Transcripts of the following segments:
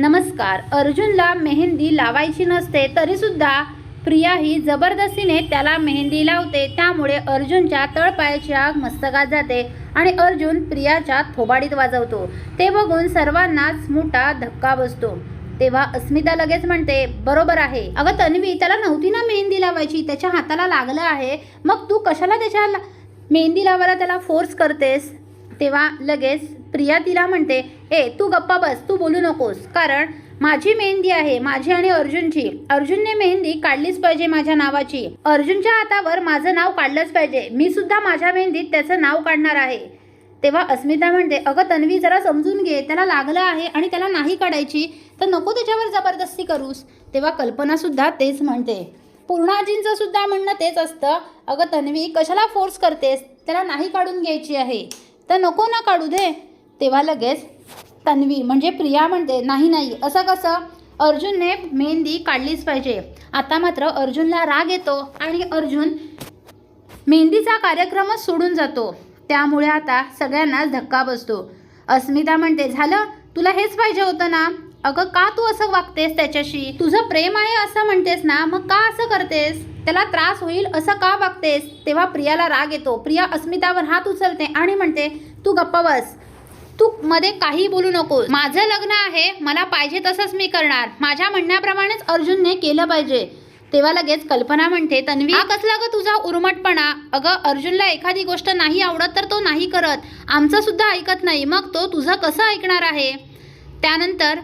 नमस्कार. अर्जुनला मेहंदी लावायची नसते तरीसुद्धा प्रिया ही जबरदस्तीने त्याला मेहंदी लावते. त्यामुळे अर्जुनच्या तळपायाची आग मस्तकात जाते आणि अर्जुन प्रियाच्या थोबाडीत वाजवतो. ते बघून सर्वांनाच मोठा धक्का बसतो. तेव्हा अस्मिता लगेच म्हणते बरोबर आहे. अगं तन्वी त्याला नव्हती ना मेहंदी लावायची? त्याच्या हाताला लागलं आहे. मग तू कशाला त्याच्या ला- मेहंदी लावायला त्याला फोर्स करतेस? तेव्हा लगेच प्रिया तिला म्हणते ए तू गप्पा बस तू बोलू नकोस. कारण माझी मेहंदी आहे माझी आणि अर्जुनची. अर्जुनने मेहंदी काढलीच पाहिजे माझ्या नावाची. अर्जुनच्या हातावर माझं नाव काढलंच पाहिजे. मी सुद्धा माझ्या मेहंदीत त्याचं नाव काढणार आहे. तेव्हा अस्मिता म्हणते अगं तन्वी जरा समजून घे. त्याला लागलं आहे आणि त्याला नाही काढायची तर नको त्याच्यावर जबरदस्ती करूस. तेव्हा कल्पना सुद्धा तेच म्हणते. पूर्णाजींचं सुद्धा म्हणणं तेच असतं. अगं तन्वी कशाला फोर्स करतेस? त्याला नाही काढून घ्यायची आहे. तर नको ना काढू दे. तेव्हा लगेच तन्वी म्हणजे प्रिया म्हणते नाही नाही असं कसं? अर्जुनने मेहंदी काढलीच पाहिजे. आता मात्र अर्जुनला राग येतो आणि अर्जुन मेहंदीचा कार्यक्रमच सोडून जातो. त्यामुळे आता सगळ्यांनाच धक्का बसतो. अस्मिता म्हणते झालं तुला हेच पाहिजे होतं ना? अगं का तू असं वागतेस त्याच्याशी? तुझं प्रेम आहे असं म्हणतेस ना? मग का असं करतेस? त्याला त्रास होईल असं का वागतेस? तेव्हा प्रियाला राग येतो. प्रिया अस्मितावर हात उचलते आणि म्हणते तू गप्पा बस. तू मध्ये काही बोलू नको. माझं लग्न आहे मला पाहिजे तसंच मी करणार. माझ्या म्हणण्याप्रमाणेच अर्जुनने केलं पाहिजे. तेव्हा लगेच कल्पना म्हणते तन्वी हा कसला ग तुझा उर्मटपणा? अगं अर्जुनला एखादी गोष्ट नाही आवडत तर तो नाही करत. आमचं सुद्धा ऐकत नाही. मग तो तुझं कसं ऐकणार आहे? त्यानंतर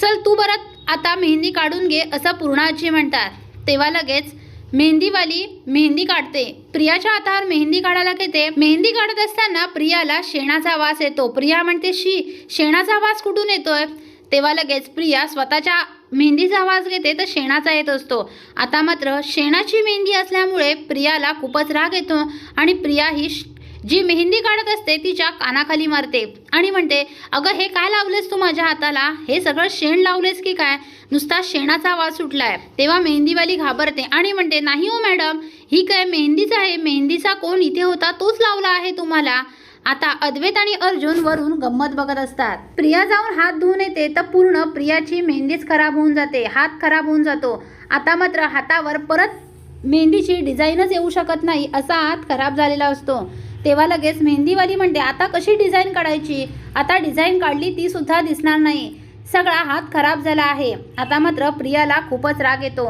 चल तू बरं आता मेहंदी काढून घे असं पूर्णाजी म्हणतात. तेव्हा लगेच मेहंदीवाली मेहंदी काढते. प्रियाच्या हातावर मेहंदी काढायला घेते. मेहंदी काढत असताना प्रियाला शेणाचा वास येतो. प्रिया म्हणते शी शेणाचा वास कुठून येतोय? तेव्हा लगेच प्रिया स्वतःच्या मेहंदीचा वास घेते तर शेणाचा येत असतो. आता मात्र शेणाची मेहंदी असल्यामुळे प्रियाला खूपच राग येतो आणि प्रिया ही श- जी मेहंदी काढत असते तिच्या कानाखाली मारते आणि म्हणते अगं हे काय लावलेस तू माझ्या हाताला? हे सगळं शेण लावलेस की काय? नुसता शेणाचा वास सुटलाय. तेव्हा मेहंदीवाली घाबरते आणि म्हणते नाही हो मॅडम. ही काय मेहंदीच आहे. मेहंदीचा कोण इथे होता? तोच लावला आहे तुम्हाला. आता अद्वैत आणि अर्जुन वरून गंमत बघत असतात. प्रिया जाऊन हात धुवून येते तर पूर्ण प्रियाची मेहंदीच खराब होऊन जाते. हात खराब होऊन जातो. आता मात्र हातावर परत मेहंदीची डिझाईनच येऊ शकत नाही असा हात खराब झालेला असतो. तेव्हा लगेच मेहंदीवाली म्हणते आता कशी डिझाईन काढायची? आता डिझाईन काढली ती सुद्धा दिसणार नाही. सगळा हात खराब झाला आहे. आता मात्र प्रियाला खूपच राग येतो.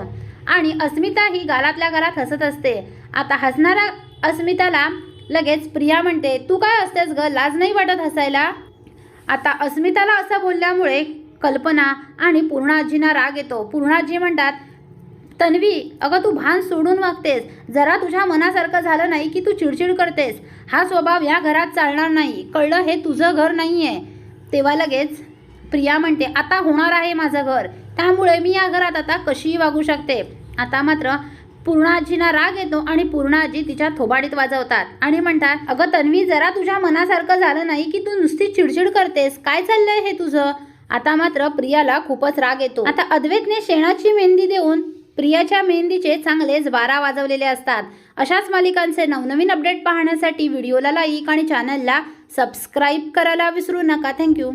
आणि अस्मिता ही गालातल्या गालात हसत असते. आता हसणाऱ्या अस्मिताला लगेच प्रिया म्हणते तू काय असतेस ग? लाज नाही वाटत हसायला? आता अस्मिताला असं बोलल्यामुळे कल्पना आणि पूर्णाजींना राग येतो. पूर्णाजी म्हणतात तन्वी अगं तू भान सोडून वागतेस. जरा तुझ्या मनासारखं झालं नाही की तू चिडचिड करतेस. हा स्वभाव या घरात चालणार नाही. कळलं हे तुझं घर नाही आहे तेव्हा लगेच प्रिया म्हणते आता होणार आहे माझं घर. त्यामुळे मी या घरात आता कशीही वागू शकते. आता मात्र पूर्णाजीना राग येतो आणि पूर्णाजी तिच्या थोबाडीत वाजवतात आणि म्हणतात अगं तन्वी जरा तुझ्या मनासारखं झालं नाही की तू नुसती चिडचिड करतेस. काय चाललंय हे तुझं? आता मात्र प्रियाला खूपच राग येतो. आता अद्वैतने शेणाची मेहंदी देऊन प्रियाच्या मेहंदीचे चांगलेच बारा वाजवलेले असतात. अशाच मालिकांचे नवनवीन अपडेट पाहण्यासाठी व्हिडिओला लाईक आणि चॅनलला सबस्क्राईब करायला विसरू नका. थँक्यू